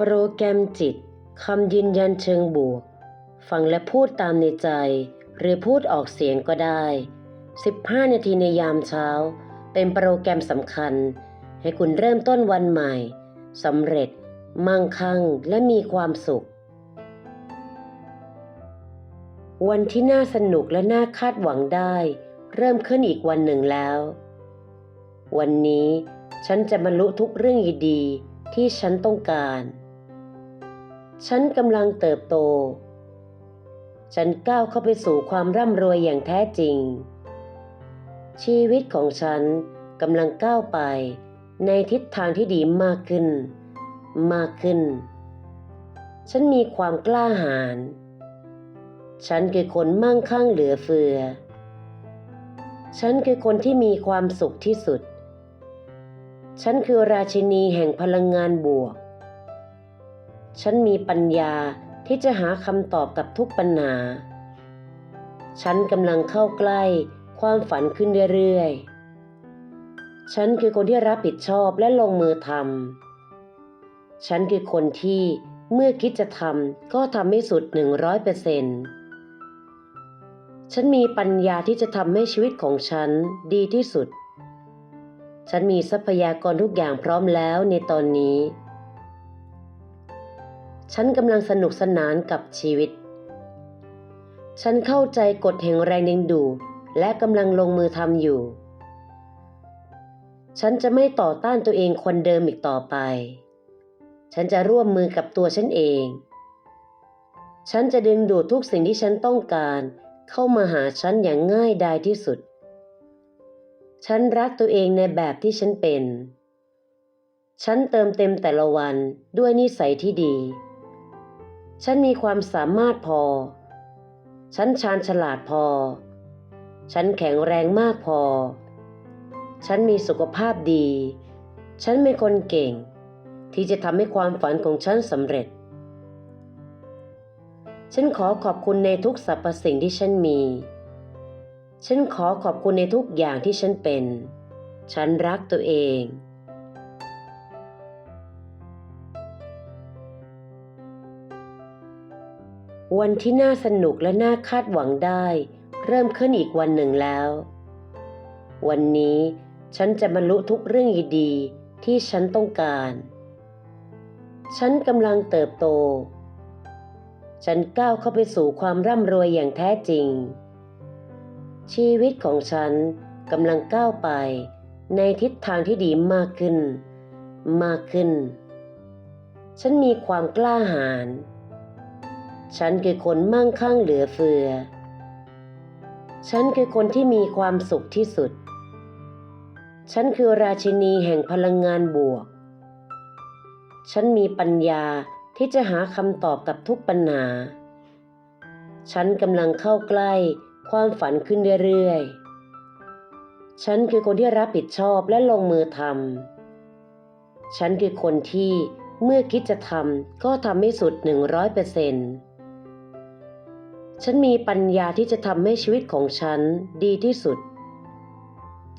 โปรแกรมจิตคำยืนยันเชิงบวก ฟังและพูดตามในใจ หรือพูดออกเสียงก็ได้ 15 นาทีในยามเช้า เป็นโปรแกรมสำคัญ ให้คุณเริ่มต้นวันใหม่สำเร็จ มั่งคั่งและมีความสุข วันที่น่าสนุกและน่าคาดหวังได้ เริ่มขึ้นอีกวันหนึ่งแล้ว วันนี้ฉันจะบรรลุทุกเรื่องดีๆที่ฉันต้องการ ฉันกำลังเติบโต ฉันก้าวเข้าไปสู่ความร่ำรวยอย่างแท้จริง ชีวิตของฉันกำลังก้าวไปในทิศทางที่ดีมากขึ้น มากขึ้น ฉันมีความกล้าหาญ ฉันคือคนมั่งคั่งเหลือเฟือ ฉันคือคนที่มีความสุขที่สุด ฉันคือราชินีแห่งพลังงานบวก ฉันมีปัญญาที่จะหาคำตอบกับทุกปัญหา ฉันกำลังเข้าใกล้ความฝันขึ้นเรื่อยๆ ฉันคือคนที่รับผิดชอบและลงมือทำ ฉันคือคนที่เมื่อคิดจะทำก็ทำให้สุดหนึ่งร้อยเปอร์เซ็นต์ฉันมีปัญญาที่จะทำให้ชีวิตของฉันดีที่สุด ฉันมีทรัพยากรทุกอย่างพร้อมแล้วในตอนนี้ ฉันกำลังสนุกสนานกับชีวิต ฉันเข้าใจกฎแห่งแรงดึงดูดและกำลังลงมือทำอยู่ ฉันจะไม่ต่อต้านตัวเองคนเดิมอีกต่อไป ฉันจะร่วมมือกับตัวฉันเอง ฉันจะดึงดูดทุกสิ่งที่ฉันต้องการเข้ามาหาฉันอย่างง่ายดายที่สุด ฉันรักตัวเองในแบบที่ฉันเป็น ฉันเติมเต็มแต่ละวันด้วยนิสัยที่ดี ฉันมีความสามารถพอ ฉันชาญฉลาดพอ ฉันแข็งแรงมากพอ ฉันมีสุขภาพดี ฉันเป็นคนเก่ง ที่จะทำให้ความฝันของฉันสำเร็จ ฉันขอขอบคุณในทุกสรรพสิ่งที่ฉันมี ฉันขอขอบคุณในทุกอย่างที่ฉันเป็น ฉันรักตัวเอง วันที่น่าสนุกและน่าคาดหวังได้ เริ่มขึ้นอีกวันหนึ่งแล้ว วันนี้ฉันจะบรรลุทุกเรื่องดีๆที่ฉันต้องการ ฉันกำลังเติบโต ฉันก้าวเข้าไปสู่ความร่ำรวยอย่างแท้จริง ชีวิตของฉันกำลังก้าวไปในทิศทางที่ดีมากขึ้น มากขึ้น ฉันมีความกล้าหาญ ฉันคือคนมั่งคั่งเหลือเฟือ ฉันคือคนที่มีความสุขที่สุด ฉันคือราชินีแห่งพลังงานบวก ฉันมีปัญญาที่จะหาคำตอบกับทุกปัญหา ฉันกำลังเข้าใกล้ความฝันขึ้นเรื่อยๆ ฉันคือคนที่รับผิดชอบและลงมือทำ ฉันคือคนที่เมื่อคิดจะทำก็ทำให้สุดหนึ่งร้อยเปอร์เซ็นต์ ฉันมีปัญญาที่จะทำให้ชีวิตของฉันดีที่สุด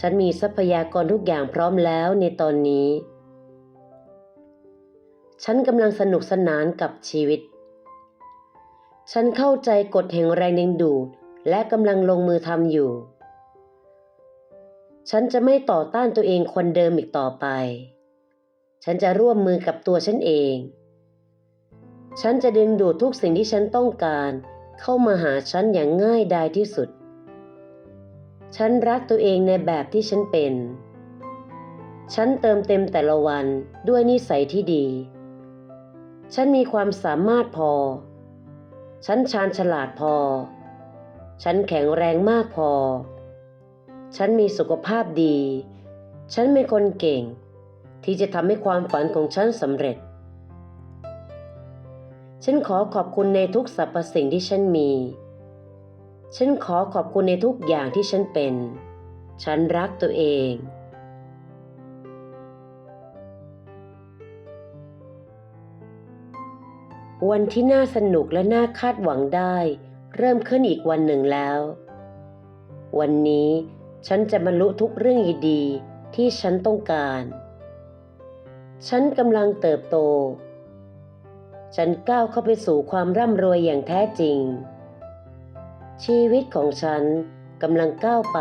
ฉันมีทรัพยากรทุกอย่างพร้อมแล้วในตอนนี้ ฉันกำลังสนุกสนานกับชีวิต ฉันเข้าใจกฎแห่งแรงดึงดูดและกำลังลงมือทำอยู่ ฉันจะไม่ต่อต้านตัวเองคนเดิมอีกต่อไป ฉันจะร่วมมือกับตัวฉันเอง ฉันจะดึงดูดทุกสิ่งที่ฉันต้องการ เข้ามาหาฉันอย่างง่ายดายที่สุด ฉันรักตัวเองในแบบที่ฉันเป็น ฉันเติมเต็มแต่ละวันด้วยนิสัยที่ดี ฉันมีความสามารถพอ ฉันชาญฉลาดพอ ฉันแข็งแรงมากพอ ฉันมีสุขภาพดี ฉันเป็นคนเก่ง ที่จะทำให้ความฝันของฉันสำเร็จ ฉันขอขอบคุณในทุกสรรพสิ่งที่ฉันมี ฉันขอขอบคุณในทุกอย่างที่ฉันเป็น ฉันรักตัวเอง วันที่น่าสนุกและน่าคาดหวังได้ เริ่มขึ้นอีกวันหนึ่งแล้ว วันนี้ฉันจะบรรลุทุกเรื่องดีๆที่ฉันต้องการ ฉันกำลังเติบโต ฉันก้าวเข้าไปสู่ความร่ำรวยอย่างแท้จริง ชีวิตของฉันกำลังก้าวไป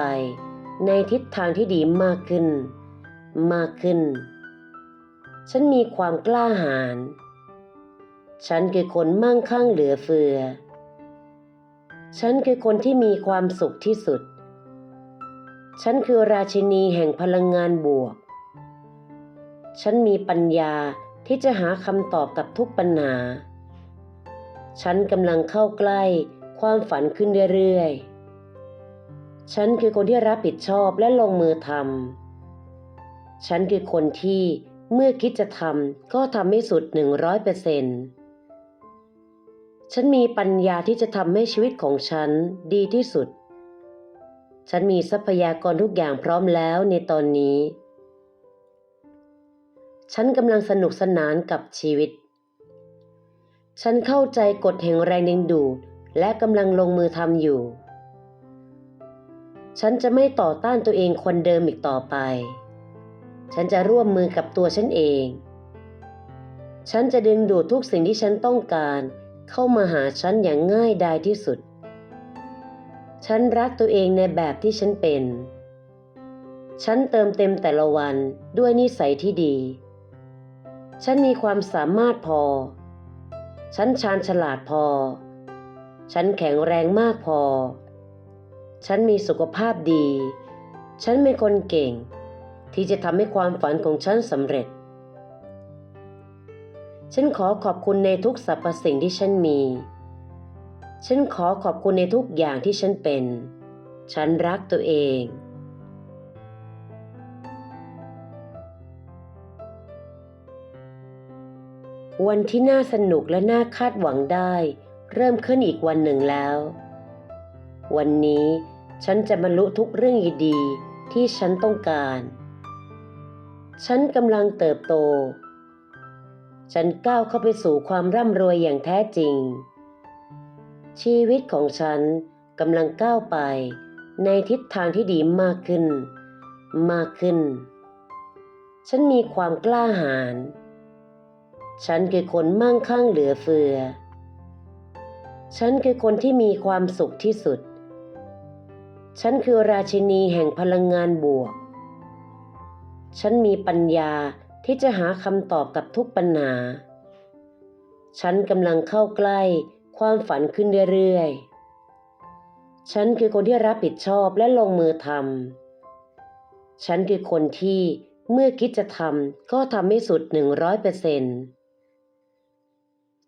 ในทิศทางที่ดีมากขึ้น มากขึ้น ฉันมีความกล้าหาญ ฉันคือคนมั่งคั่งเหลือเฟือ ฉันคือคนที่มีความสุขที่สุด ฉันคือราชินีแห่งพลังงานบวก ฉันมีปัญญา ที่จะหาคำตอบกับทุกปัญหา ฉันกำลังเข้าใกล้ความฝันขึ้นเรื่อยๆ ฉันคือคนที่รับผิดชอบและลงมือทำ ฉันคือคนที่เมื่อคิดจะทำก็ทำให้สุดหนึ่งร้อยเปอร์เซ็นต์ฉันมีปัญญาที่จะทำให้ชีวิตของฉันดีที่สุด ฉันมีทรัพยากรทุกอย่างพร้อมแล้วในตอนนี้ ฉันกำลังสนุกสนานกับชีวิต ฉันเข้าใจกฎแห่งแรงดึงดูดและกำลังลงมือทำอยู่ ฉันจะไม่ต่อต้านตัวเองคนเดิมอีกต่อไป ฉันจะร่วมมือกับตัวฉันเอง ฉันจะดึงดูดทุกสิ่งที่ฉันต้องการเข้ามาหาฉันอย่างง่ายดายที่สุด ฉันรักตัวเองในแบบที่ฉันเป็น ฉันเติมเต็มแต่ละวันด้วยนิสัยที่ดี ฉันมีความสามารถพอ ฉันชาญฉลาดพอ ฉันแข็งแรงมากพอ ฉันมีสุขภาพดี ฉันเป็นคนเก่ง ที่จะทำให้ความฝันของฉันสำเร็จ ฉันขอขอบคุณในทุกสรรพสิ่งที่ฉันมี ฉันขอขอบคุณในทุกอย่างที่ฉันเป็น ฉันรักตัวเอง วันที่น่าสนุกและน่าคาดหวังได้ เริ่มขึ้นอีกวันหนึ่งแล้ว วันนี้ฉันจะบรรลุทุกเรื่องดีๆที่ฉันต้องการ ฉันกำลังเติบโต ฉันก้าวเข้าไปสู่ความร่ำรวยอย่างแท้จริง ชีวิตของฉันกำลังก้าวไปในทิศทางที่ดีมากขึ้น มากขึ้น ฉันมีความกล้าหาญ ฉันคือคนมั่งคั่งเหลือเฟือ ฉันคือคนที่มีความสุขที่สุด ฉันคือราชินีแห่งพลังงานบวก ฉันมีปัญญาที่จะหาคำตอบกับทุกปัญหา ฉันกำลังเข้าใกล้ความฝันขึ้นเรื่อยๆ ฉันคือคนที่รับผิดชอบและลงมือทำ ฉันคือคนที่เมื่อคิดจะทำก็ทำให้สุดหนึ่งร้อยเปอร์เซ็นต์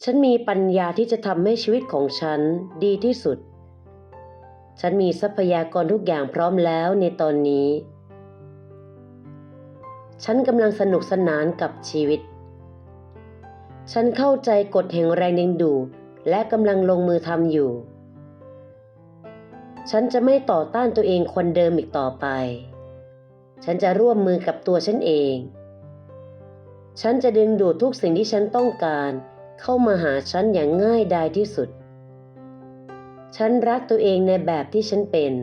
ฉันมีปัญญาที่จะทำให้ชีวิตของฉันดีที่สุด ฉันมีทรัพยากรทุกอย่างพร้อมแล้วในตอนนี้ ฉันกำลังสนุกสนานกับชีวิต ฉันเข้าใจกฎแห่งแรงดึงดูดและกำลังลงมือทำอยู่ ฉันจะไม่ต่อต้านตัวเองคนเดิมอีกต่อไป ฉันจะร่วมมือกับตัวฉันเอง ฉันจะดึงดูดทุกสิ่งที่ฉันต้องการ เข้ามาหาฉันอย่างง่ายดายที่สุด ฉันรักตัวเองในแบบที่ฉันเป็น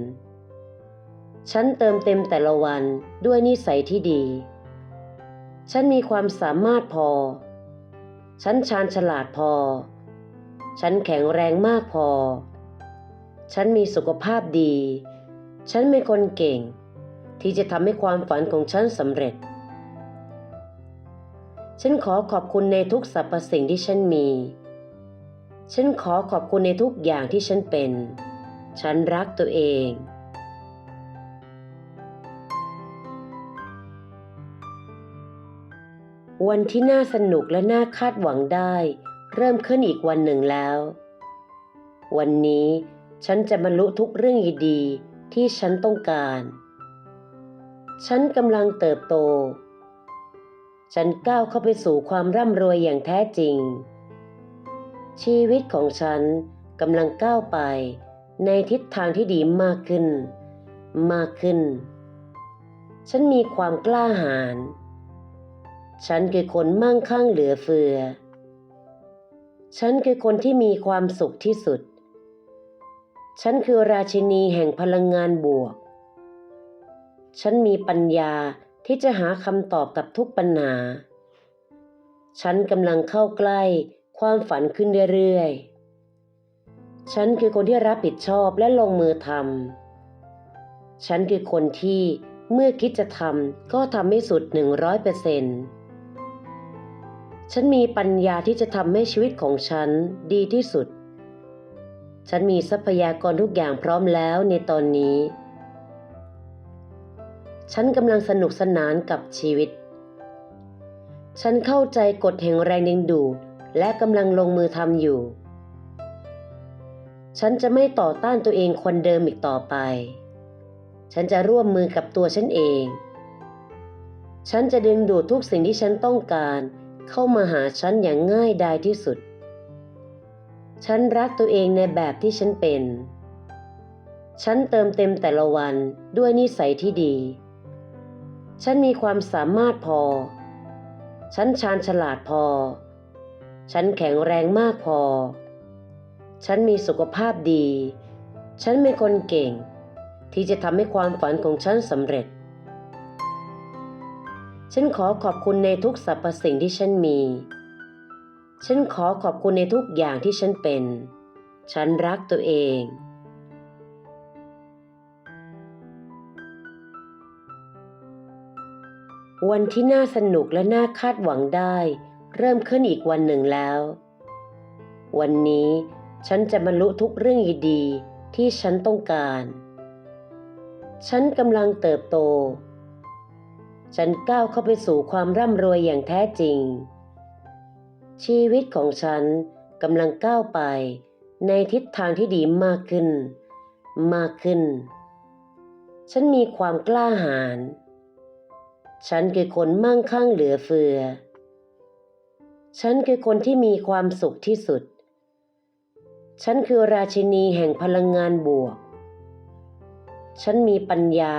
ฉันเติมเต็มแต่ละวันด้วยนิสัยที่ดี ฉันมีความสามารถพอ ฉันชาญฉลาดพอ ฉันแข็งแรงมากพอ ฉันมีสุขภาพดี ฉันเป็นคนเก่ง ที่จะทำให้ความฝันของฉันสำเร็จ ฉันขอขอบคุณในทุกสรรพสิ่งที่ฉันมี ฉันขอขอบคุณในทุกอย่างที่ฉันเป็น ฉันรักตัวเอง วันที่น่าสนุกและน่าคาดหวังได้ เริ่มขึ้นอีกวันหนึ่งแล้ว วันนี้ฉันจะบรรลุทุกเรื่องดีๆที่ฉันต้องการ ฉันกำลังเติบโต ฉันก้าวเข้าไปสู่ความร่ำรวยอย่างแท้จริง ชีวิตของฉันกำลังก้าวไป ในทิศทางที่ดีมากขึ้น มากขึ้น ฉันมีความกล้าหาญ ฉันคือคนมั่งคั่งเหลือเฟือ ฉันคือคนที่มีความสุขที่สุด ฉันคือราชินีแห่งพลังงานบวก ฉันมีปัญญา ที่จะหาคำตอบกับทุกปัญหา ฉันกำลังเข้าใกล้ความฝันขึ้นเรื่อยๆ ฉันคือคนที่รับผิดชอบและลงมือทำ ฉันคือคนที่เมื่อคิดจะทำก็ทำให้สุด100%เปอร์เซ็นต์ฉันมีปัญญาที่จะทำให้ชีวิตของฉันดีที่สุด ฉันมีทรัพยากรทุกอย่างพร้อมแล้วในตอนนี้ ฉันกำลังสนุกสนานกับชีวิต ฉันเข้าใจกฎแห่งแรงดึงดูดและกำลังลงมือทำอยู่ ฉันจะไม่ต่อต้านตัวเองคนเดิมอีกต่อไป ฉันจะร่วมมือกับตัวฉันเอง ฉันจะดึงดูดทุกสิ่งที่ฉันต้องการเข้ามาหาฉันอย่างง่ายดายที่สุด ฉันรักตัวเองในแบบที่ฉันเป็น ฉันเติมเต็มแต่ละวันด้วยนิสัยที่ดี ฉันมีความสามารถพอ ฉันชาญฉลาดพอ ฉันแข็งแรงมากพอ ฉันมีสุขภาพดี ฉันเป็นคนเก่ง ที่จะทำให้ความฝันของฉันสำเร็จ ฉันขอขอบคุณในทุกสรรพสิ่งที่ฉันมี ฉันขอขอบคุณในทุกอย่างที่ฉันเป็น ฉันรักตัวเอง วันที่น่าสนุกและน่าคาดหวังได้ เริ่มขึ้นอีกวันหนึ่งแล้ว วันนี้ฉันจะบรรลุทุกเรื่องดีๆที่ฉันต้องการ ฉันกำลังเติบโต ฉันก้าวเข้าไปสู่ความร่ำรวยอย่างแท้จริง ชีวิตของฉันกำลังก้าวไปในทิศทางที่ดีมากขึ้น มากขึ้น ฉันมีความกล้าหาญ ฉันคือคนมั่งคั่งเหลือเฟือ ฉันคือคนที่มีความสุขที่สุด ฉันคือราชินีแห่งพลังงานบวก ฉันมีปัญญา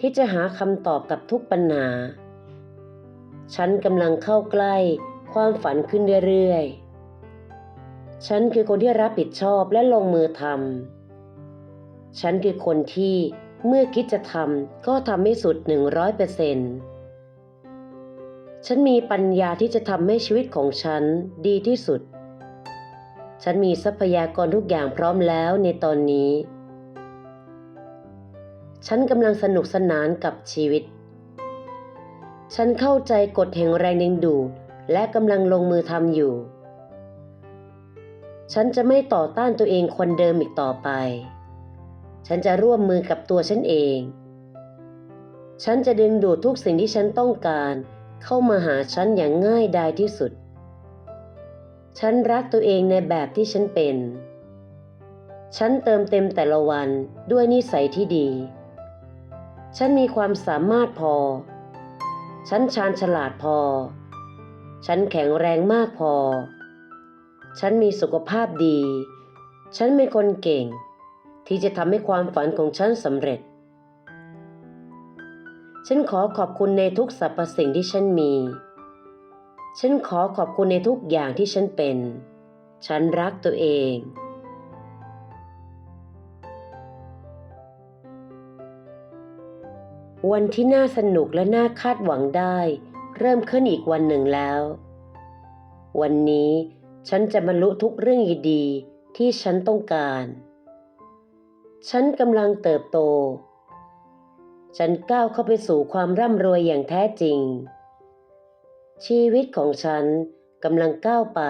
ที่จะหาคำตอบกับทุกปัญหา ฉันกำลังเข้าใกล้ความฝันขึ้นเรื่อยๆ ฉันคือคนที่รับผิดชอบและลงมือทำ ฉันคือคนที่เมื่อคิดจะทำก็ทำให้สุด100%เปอร์เซ็นต์ ฉันมีปัญญาที่จะทำให้ชีวิตของฉันดีที่สุด ฉันมีทรัพยากรทุกอย่างพร้อมแล้วในตอนนี้ ฉันกำลังสนุกสนานกับชีวิต ฉันเข้าใจกฎแห่งแรงดึงดูดและกำลังลงมือทำอยู่ ฉันจะไม่ต่อต้านตัวเองคนเดิมอีกต่อไป ฉันจะร่วมมือกับตัวฉันเอง ฉันจะดึงดูดทุกสิ่งที่ฉันต้องการ เข้ามาหาฉันอย่างง่ายดายที่สุด ฉันรักตัวเองในแบบที่ฉันเป็น ฉันเติมเต็มแต่ละวันด้วยนิสัยที่ดี ฉันมีความสามารถพอ ฉันชาญฉลาดพอ ฉันแข็งแรงมากพอ ฉันมีสุขภาพดี ฉันเป็นคนเก่ง ที่จะทำให้ความฝันของฉันสำเร็จ ฉันขอขอบคุณในทุกสรรพสิ่งที่ฉันมี ฉันขอขอบคุณในทุกอย่างที่ฉันเป็น ฉันรักตัวเอง วันที่น่าสนุกและน่าคาดหวังได้ เริ่มขึ้นอีกวันหนึ่งแล้ว วันนี้ฉันจะบรรลุทุกเรื่องดีๆที่ฉันต้องการ ฉันกำลังเติบโต ฉันก้าวเข้าไปสู่ความร่ำรวยอย่างแท้จริง ชีวิตของฉันกำลังก้าวไป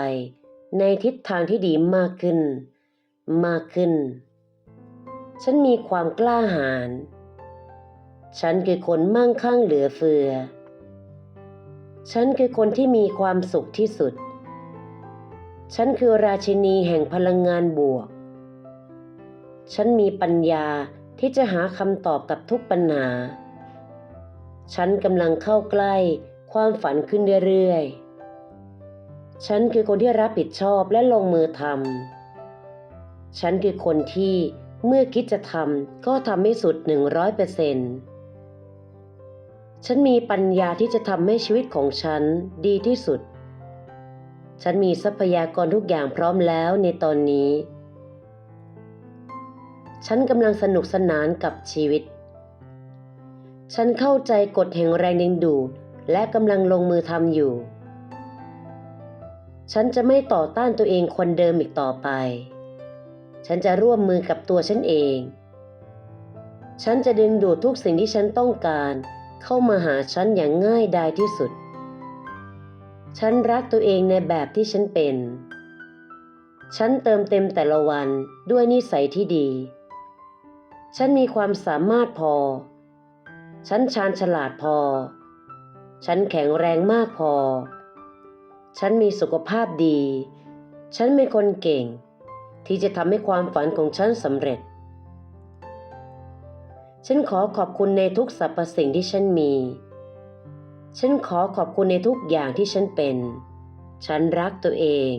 ในทิศทางที่ดีมากขึ้น มากขึ้น ฉันมีความกล้าหาญ ฉันคือคนมั่งคั่งเหลือเฟือ ฉันคือคนที่มีความสุขที่สุด ฉันคือราชินีแห่งพลังงานบวก ฉันมีปัญญา ที่จะหาคำตอบกับทุกปัญหา ฉันกำลังเข้าใกล้ความฝันขึ้นเรื่อยๆ ฉันคือคนที่รับผิดชอบและลงมือทำ ฉันคือคนที่เมื่อคิดจะทำก็ทำให้สุด100%เปอร์เซ็นต์ฉันมีปัญญาที่จะทำให้ชีวิตของฉันดีที่สุด ฉันมีทรัพยากรทุกอย่างพร้อมแล้วในตอนนี้ ฉันกำลังสนุกสนานกับชีวิต ฉันเข้าใจกฎแห่งแรงดึงดูดและกำลังลงมือทำอยู่ ฉันจะไม่ต่อต้านตัวเองคนเดิมอีกต่อไป ฉันจะร่วมมือกับตัวฉันเอง ฉันจะดึงดูดทุกสิ่งที่ฉันต้องการเข้ามาหาฉันอย่างง่ายดายที่สุด ฉันรักตัวเองในแบบที่ฉันเป็น ฉันเติมเต็มแต่ละวันด้วยนิสัยที่ดี ฉันมีความสามารถพอ ฉันชาญฉลาดพอ ฉันแข็งแรงมากพอ ฉันมีสุขภาพดี ฉันเป็นคนเก่ง ที่จะทำให้ความฝันของฉันสำเร็จ ฉันขอขอบคุณในทุกสรรพสิ่งที่ฉันมี ฉันขอขอบคุณในทุกอย่างที่ฉันเป็น ฉันรักตัวเอง